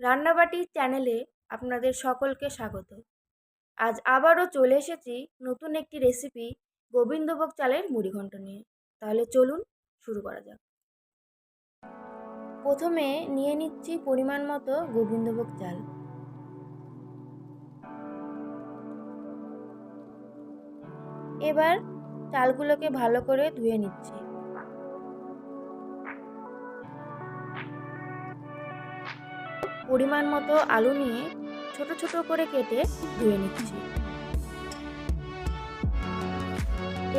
রান্নাবাটি চ্যানেলে আপনাদের সকলকে স্বাগত। আজ আবারও চলে এসেছি নতুন একটি রেসিপি গোবিন্দভোগ চালের মুড়িঘণ্ট নিয়ে। তাহলে চলুন শুরু করা যাক। প্রথমে নিয়ে নিচ্ছি পরিমাণ মতো গোবিন্দভোগ চাল। এবার চালগুলোকে ভালো করে ধুয়ে নিচ্ছি। পরিমাণ মতো আলু নিয়ে ছোট ছোট করে কেটে ধুয়ে নিচ্ছি।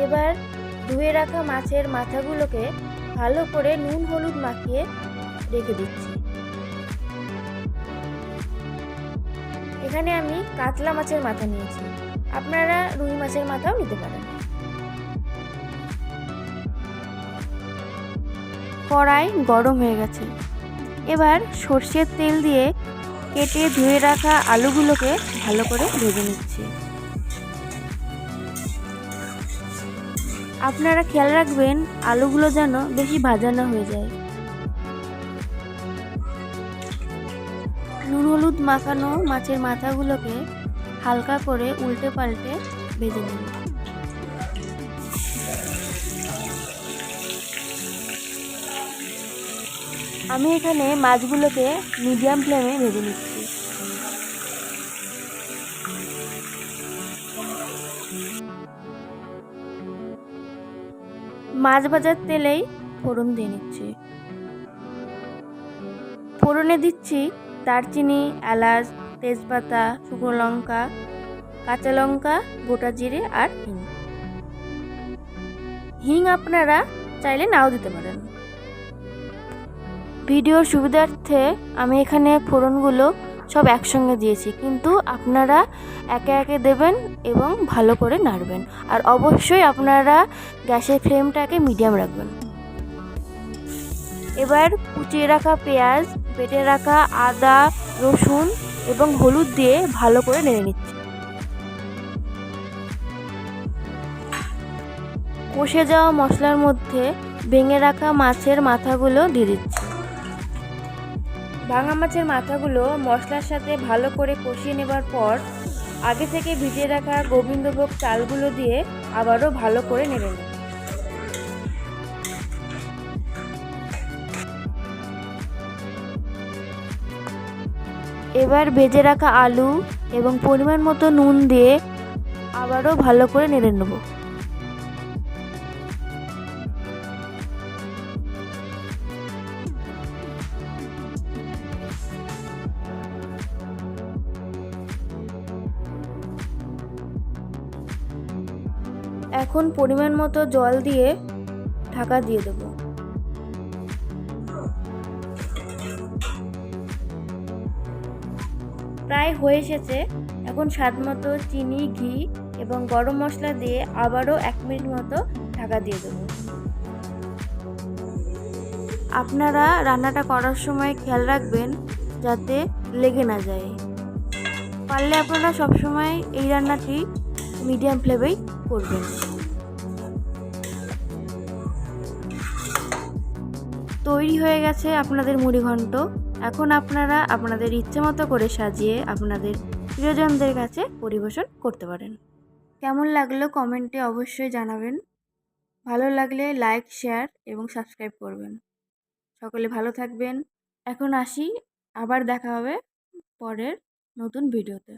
এবার ধুয়ে রাখা মাছের মাথাগুলোকে ভালো করে নুন হলুদ মাখিয়ে রেখে দিচ্ছি। এখানে আমি কাতলা মাছের মাথা নিয়েছি। আপনারা রুই মাছের মাথাও নিতে পারেন। কড়াই গরম হয়ে গেছে। এবার সর্ষের তেল দিয়ে কেটে ধুয়ে রাখা আলুগুলোকে ভালো করে ভেজে নিচ্ছি। আপনারা খেয়াল রাখবেন, আলুগুলো যেন বেশি ভাজা না হয়ে যায়। নুন হলুদ মাখানো মাছের মাথাগুলোকে হালকা করে উল্টে পাল্টে ভেজে নিন। আমি এখানে মাছগুলোকে মিডিয়াম ফ্লেমে ভেজে নিচ্ছি। মাছ ভাজার তেলেই ফোড়ন দিয়ে নিচ্ছি। ফোড়নে দিচ্ছি দারচিনি, এলাচ, তেজপাতা, শুকনো লঙ্কা, কাঁচা লঙ্কা, গোটা জিরে আর হিং। হিং আপনারা চাইলে নাও দিতে পারেন। ভিডিওর সুবিধার্থে আমি এখানে ফোড়নগুলো সব একসঙ্গে দিয়েছি। কিন্তু আপনারা একে একে দেবেন এবং ভালো করে নাড়বেন। আর অবশ্যই আপনারা গ্যাসের ফ্লেমটাকে মিডিয়াম রাখবেন। এবার কুচিয়ে রাখা পেঁয়াজ, বেটে রাখা আদা, রসুন এবং হলুদ দিয়ে ভালো করে নেড়ে নিচ্ছি। কষে যাওয়া মশলার মধ্যে ভেঙে রাখা মাছের মাথাগুলো দিয়ে দিচ্ছি। ভাঙা মাছের মাথাগুলো মশলার সাথে ভালো করে কষিয়ে নেবার পর আগে থেকে ভিজিয়ে রাখা গোবিন্দভোগ চালগুলো দিয়ে আবারও ভালো করে নেড়ে নেব এবার ভেজে রাখা আলু এবং পরিমাণ মতো নুন দিয়ে আবারও ভালো করে নেড়ে নেব। এখন পরিমাণ মতো জল দিয়ে ঢাকা দিয়ে দেব। প্রায় হয়ে এসেছে। এখন স্বাদ মতো চিনি, ঘি এবং গরম মশলা দিয়ে আবারও এক মিনিট মতো ঢাকা দিয়ে দেবো। আপনারা রান্নাটা করার সময় খেয়াল রাখবেন যাতে লেগে না যায়। পারলে আপনারা সবসময় এই রান্নাটি মিডিয়াম ফ্লেমেই করবেন। তৈরি হয়ে গেছে আপনাদের মুড়িঘণ্ট এখন আপনারা আপনাদের ইচ্ছে মতো করে সাজিয়ে আপনাদের প্রিয়জনদের কাছে পরিবেশন করতে পারেন। কেমন লাগল কমেন্টে অবশ্যই জানাবেন। ভালো লাগলে লাইক, শেয়ার এবং সাবস্ক্রাইব করবেন। সকলে ভালো থাকবেন। এখন আসি, আবার দেখা হবে পরের নতুন ভিডিওতে।